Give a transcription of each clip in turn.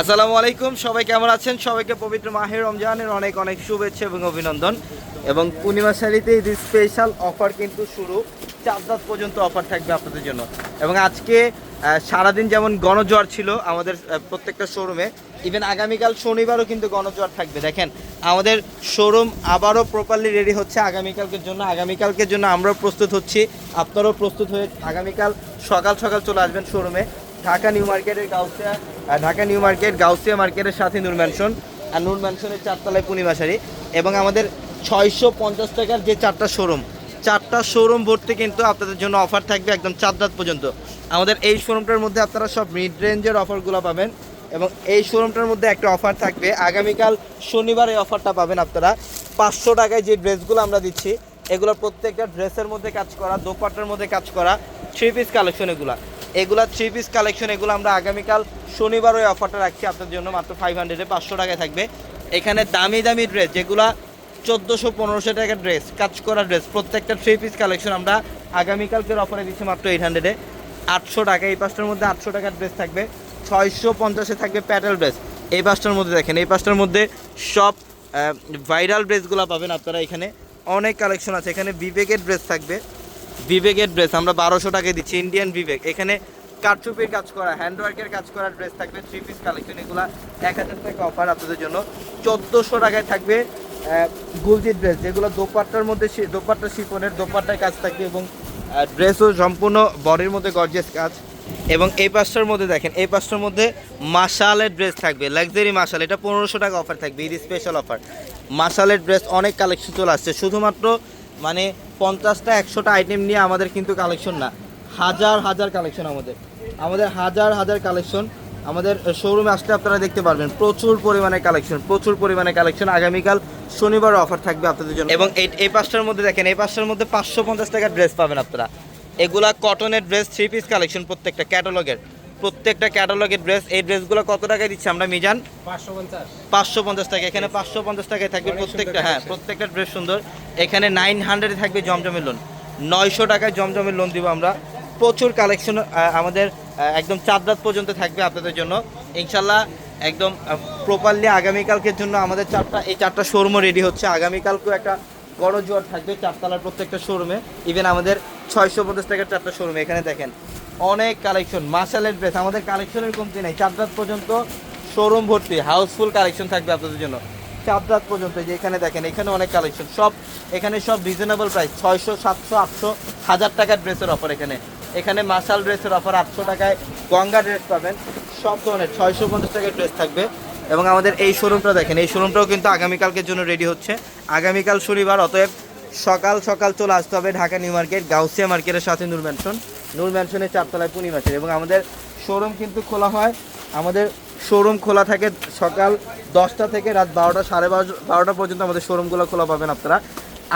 আসসালামু আলাইকুম, সবাই কেমন আছেন? সবাইকে পবিত্র মাহের রমজানের অনেক অনেক শুভেচ্ছা এবং অভিনন্দন। এবং পূর্ণিমা শাড়িতে ঈদ স্পেশাল অফার কিন্তু শুরু। চার রাত পর্যন্ত অফার থাকবে আপনাদের জন্য। এবং আজকে সারাদিন যেমন গণজোয়ার ছিল আমাদের প্রত্যেকটা শোরুমে ইভেন আগামীকাল শনিবারও কিন্তু গণজোয়ার থাকবে। দেখেন, আমাদের শোরুম আবারও প্রপারলি রেডি হচ্ছে আগামীকালকের জন্য। আগামীকালকের জন্য আমরাও প্রস্তুত হচ্ছি। আপনারাও প্রস্তুত হয়ে আগামীকাল সকাল সকাল চলে আসবেন শোরুমে। ঢাকা নিউ মার্কেটের গাউসিয়া ঢাকা নিউ মার্কেট, গাউসিয়া মার্কেটের সাথে নূর ম্যানশন আর নূর ম্যানশনের চারতলায় পূর্ণিমাশারি এবং আমাদের ছয়শো পঞ্চাশ টাকার যে চারটা শোরুম চারটা শোরুম ভর্তি কিন্তু আপনাদের জন্য অফার থাকবে একদম চার রাত পর্যন্ত। আমাদের এই শোরুমটার মধ্যে আপনারা সব মিড রেঞ্জের অফারগুলো পাবেন। এবং এই শোরুমটার মধ্যে একটা অফার থাকবে। আগামীকাল শনিবার এই অফারটা পাবেন আপনারা। পাঁচশো টাকায় যে ড্রেসগুলো আমরা দিচ্ছি, এগুলো প্রত্যেকটা ড্রেসের মধ্যে কাজ করা, দোপাট্টার মধ্যে কাজ করা থ্রি পিস কালেকশন এগুলা। এগুলা থ্রি পিস কালেকশন এগুলো আমরা আগামীকাল শনিবার ওই অফারটা রাখছি। আপনার জন্য মাত্র ফাইভ হান্ড্রেডে পাঁচশো টাকায় থাকবে। এখানে দামি দামি ড্রেস যেগুলা চোদ্দোশো, পনেরোশো টাকার ড্রেস কাজ করা ড্রেস প্রত্যেকটা থ্রি পিস কালেকশন আমরা আগামীকালকের অফারে দিচ্ছি মাত্র এইট হান্ড্রেডে আটশো টাকা, এই পাঁচটার মধ্যে আটশো টাকার ড্রেস থাকবে। ছয়শো পঞ্চাশে থাকবে প্যাটেল ড্রেস এই পাঁচটার মধ্যে দেখেন, এই পাঁচটার মধ্যে সব ভাইরাল ড্রেসগুলো পাবেন আপনারা এখানে। অনেক কালেকশন আছে। এখানে বিবেকের ড্রেস থাকবে। বিবেকের ড্রেস আমরা বারোশো টাকায় দিচ্ছি ইন্ডিয়ান বিবেক। এখানে কারচুপির কাজ করা হ্যান্ডওয়ার্কের কাজ করা ড্রেস থাকবে থ্রি পিস কালেকশন এগুলো এক হাজার টাকা অফার আপনাদের জন্য। চোদ্দোশো টাকায় থাকবে গুলজি ড্রেস যেগুলো দোপাট্টার মধ্যে দোপাট্টা শিফনের, দোপাট্টায় কাজ থাকবে এবং ড্রেসও সম্পূর্ণ বডির মধ্যে গর্জেস কাজ। এবং এই পাঁচটার মধ্যে দেখেন, এই পাঁচটার মধ্যে মাসালের ড্রেস থাকবে লাক্সারি মাসাল এটা পনেরোশো টাকা অফার থাকবে, ঈদ স্পেশাল অফার মাসালের ড্রেস অনেক কালেকশন চলে আসছে, শুধুমাত্র মানে পঞ্চাশটা, একশোটা আইটেম নিয়ে আমাদের কিন্তু কালেকশন না। হাজার হাজার কালেকশন আমাদের। আমাদের হাজার হাজার কালেকশন আমাদের শোরুমে আসলে আপনারা দেখতে পারবেন। প্রচুর পরিমাণে কালেকশন প্রচুর পরিমাণে কালেকশন আগামীকাল শনিবার অফার থাকবে আপনাদের জন্য। এবং এই এই পাঁচটার মধ্যে দেখেন, এই পাঁচটার মধ্যে পাঁচশো পঞ্চাশ টাকার ড্রেস পাবেন আপনারা। এগুলা কটনের ড্রেস থ্রি পিস কালেকশন প্রত্যেকটা ক্যাটালগের প্রত্যেকটা ক্যাটালগের ড্রেস এই ড্রেসগুলো কত টাকায় দিচ্ছি আমরা মিজান? পাঁচশো পঞ্চাশ। টাকা। এখানে পাঁচশো পঞ্চাশ টাকায় থাকবে প্রত্যেকটা হ্যাঁ প্রত্যেকটা ড্রেস সুন্দর। এখানে নাইন হান্ড্রেডে থাকবে জমজমের লোন নয়শো টাকায় জমজমের লোন দিব আমরা। প্রচুর কালেকশন আমাদের একদম চার রাত পর্যন্ত থাকবে আপনাদের জন্য। ইনশাল্লাহ একদম প্রপারলি আগামীকালকের জন্য আমাদের চারটা এই চারটা শোরুমও রেডি হচ্ছে। আগামীকালকেও একটা বড় জোয়ার থাকবে চারতলার প্রত্যেকটা শোরুমে ইভেন আমাদের ছয়শো পঞ্চাশ টাকার চারটা শোরুমে এখানে দেখেন অনেক কালেকশন মার্শালের ড্রেস আমাদের কালেকশনের কমতি নেই। চার রাত পর্যন্ত শোরুম ভর্তি হাউসফুল কালেকশন থাকবে আপনাদের জন্য। চার রাত পর্যন্ত যে এখানে দেখেন, এখানে অনেক কালেকশন। সব, এখানে সব রিজনেবল প্রাইস ছয়শো, সাতশো, আটশো, হাজার টাকার ড্রেসের অফার এখানে। এখানে মার্শাল ড্রেসের অফার আটশো টাকায়, গঙ্গা ড্রেস পাবেন। সব ধরনের, ছয়শো পঞ্চাশ টাকার ড্রেস থাকবে। এবং আমাদের এই শোরুমটা দেখেন, এই শোরুমটাও কিন্তু আগামীকালকের জন্য রেডি হচ্ছে। আগামীকাল শনিবার, অতএব সকাল সকাল চলে আসতে হবে ঢাকা নিউ মার্কেট, গাউসিয়া মার্কেটের সাথে নূর নূর ম্যানশনের চারতলায় পূর্ণিমাসের এবং আমাদের শোরুম কিন্তু খোলা হয়। আমাদের শোরুম খোলা থাকে সকাল দশটা থেকে রাত বারোটা, সাড়ে বারো, বারোটা পর্যন্ত আমাদের শোরুমগুলো খোলা পাবেন আপনারা।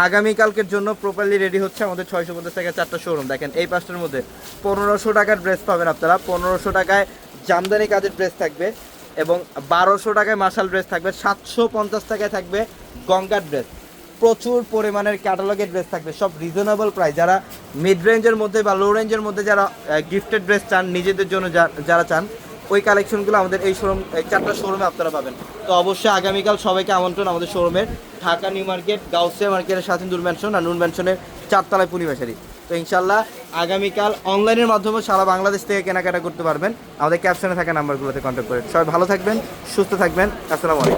আগামীকালকের জন্য প্রপারলি রেডি হচ্ছে আমাদের ছয়শো পঞ্চাশ টাকা চারটা শোরুম। দেখেন এই পাঁচটার মধ্যে পনেরোশো টাকার ড্রেস পাবেন আপনারা। পনেরোশো টাকায় জামদানি কাজের ড্রেস থাকবে এবং বারোশো টাকায় মার্শাল ড্রেস থাকবে। সাতশো পঞ্চাশ টাকায় থাকবে গঙ্গার ড্রেস প্রচুর পরিমাণের ক্যাটালগের ড্রেস থাকবে, সব রিজনেবল প্রাইস যারা মিড রেঞ্জের মধ্যে বা লো রেঞ্জের মধ্যে যারা গিফটেড ড্রেস চান, নিজেদের জন্য যারা চান, ওই কালেকশনগুলো আমাদের এই শোরুম এই চারটা শোরুমে আপনারা পাবেন। তো অবশ্যই আগামীকাল সবাইকে আমন্ত্রণ আমাদের শোরুমের ঢাকা নিউ মার্কেট, গাউসিয়া মার্কেটের সাথে নূর ম্যানশন আর নূর ম্যানশনের চারতলায় পূর্ণিমাশারি তো ইনশাল্লাহ আগামীকাল অনলাইনের মাধ্যমে সারা বাংলাদেশ থেকে কেনাকাটা করতে পারবেন। আমাদের ক্যাপশনে থাকা নাম্বারগুলোতে কন্ট্যাক্ট করে সবাই ভালো থাকবেন, সুস্থ থাকবেন। আসসালামু আলাইকুম।